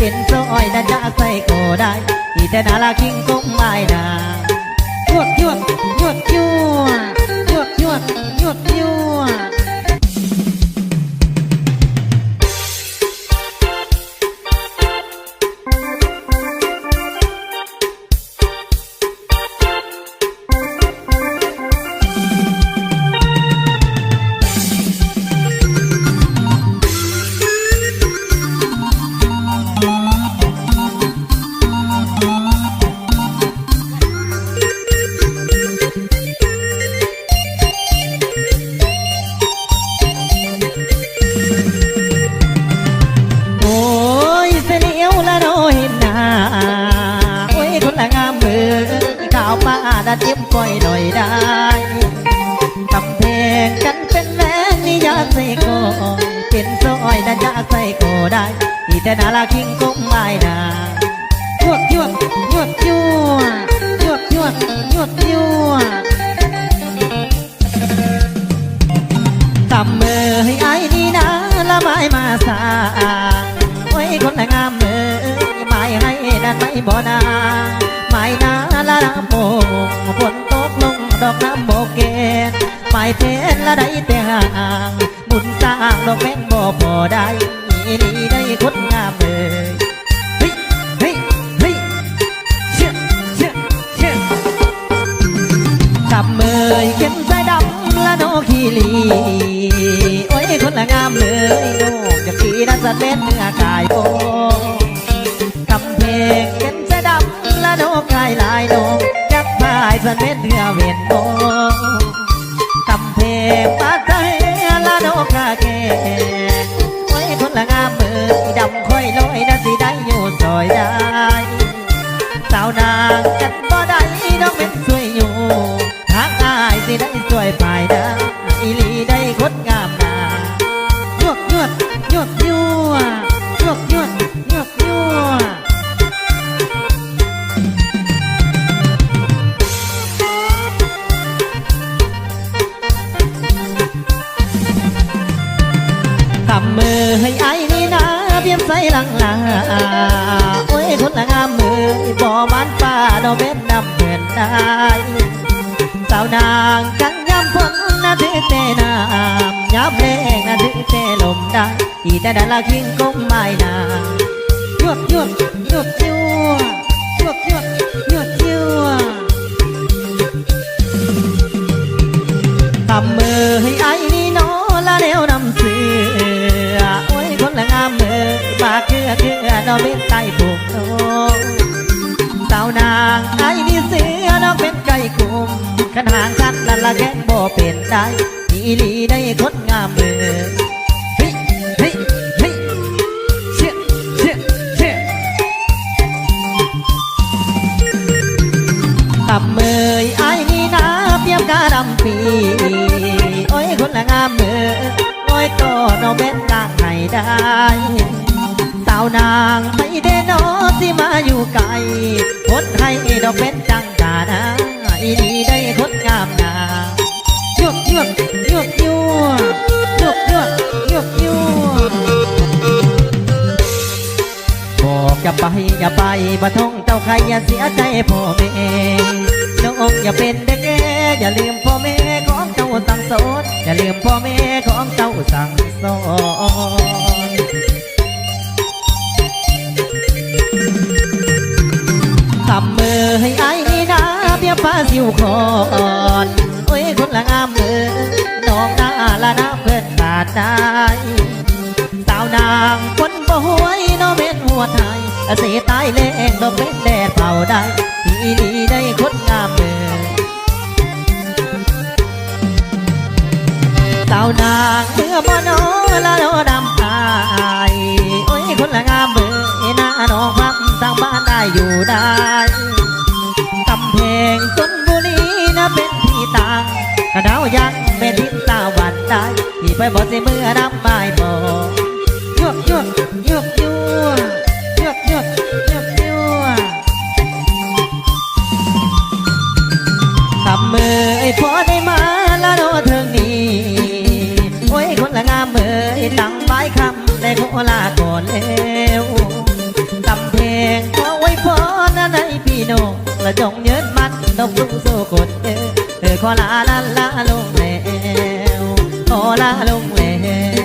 ากใส่โกเป็นซอยนะจาใส่ก็ได้อีแต่นาลาคิงคงไม่นายวดยวดยวดยวดยวดยวดยวดยวดาวป้าดัดเจ็บก้อยหน่อยได้กำแพงกันเป็นแม่นี่อยาใส่โกเป็นซอยนอยาใส่โกได้อีแต่นาลาคิงคงไม่นายวดยวดยวดยวดยวดยวดยวดยวดทำมือให้ไอ้นี่นะละไม้มาสาโอ้คนงามมือไม้ให้ดันไม่บ่นา อกน้ำโมเกนไม้เทนละได้แต่ห่างบุญสร้างดอกแม่นบ่พอได้นี่ได้คนงามเลยเฮ้ยเฮ้ยเฮ้ยเชื่อเชื่อเชื่อจับมือเข็นสายดำละโนขีลีโอ้ยคนละงามเลยโนจะขี่นันสะเล่นเนื้อกายโบ เพียมใส่หลังลาโอ้ยคนละงามมือบ่มันฟ้าดอกเบ็ดนำเพื่อนได้สาวนางกันยามฝนนะถือแต่น้ำยามแรงนะถือแต่ลมได้อีแต่ดาราคิงคงไม่นานหยุดหยุดหยุดยั่วหยุดหยุดหยุดยั่วทำมือให้ เคือดอกเบ็ดใต้ผูกโตสาวนางไอ้นี่เสือน้องเป็นไก่กุมขันหางชัดนั่ละแค่บ่เป็นได้อีลีได้คนงามเลยเฮ้ยเฮ้ยเฮ้ยเชี่ยเชี่ยเชี่ยตับเมือไอ้นี่นะเปียบกาดำปีโอ้ยคนละงามมือโอ้ยก็น้อเป็นนางให้ได้าวนางไปเดนอที่มาอยู่ไกลคนให้ดอกเป็นจังกานะอีนีได้คนงามนาหยุดหยุดหยุดยั่วหยุดหยุดหยุดยั่วบอกอย่าไปอย่าไปบ่ทงเจ้าใครอย่าเสียใจพ่อแม่น้องอย่าเป็นเด็กแกอย่าลืมพ่อแม่ของเจ้าสั่งสอนอย่าลืมพ่อแม่ของเจ้าสั่งสอนำมือให้ไอ้นี่นะเพียฟ้าสิวคอนโอ้ยคนละงามมือน้องหน้าละน้ำเพื่อนขาดได้สาวนางคนบ่หวยน้องเป็นหัวไทยเสียตายแรงดอกเป็นแดดเผาได้ที่นี่ได้คนงามมือสาวนางเมื่อบ่นอละโนดำอา ที่ไปบอสิเมื่อน้ำไม่พอยุดหยุดหยุดยั่วยุดหยุดหยุดยั่วทำมือไอ้พอได้มาและโนเทิงนี้โอ้ยคนละงามมือตั้งไม้คำได้โคลาก่อนแล้วตำเพลงขอไว้พรนะในพี่น้องและจงเยืนมันดมลุงสู้กดเออขอลาลาลาลงแล้ တော်လာလုံးဝဲ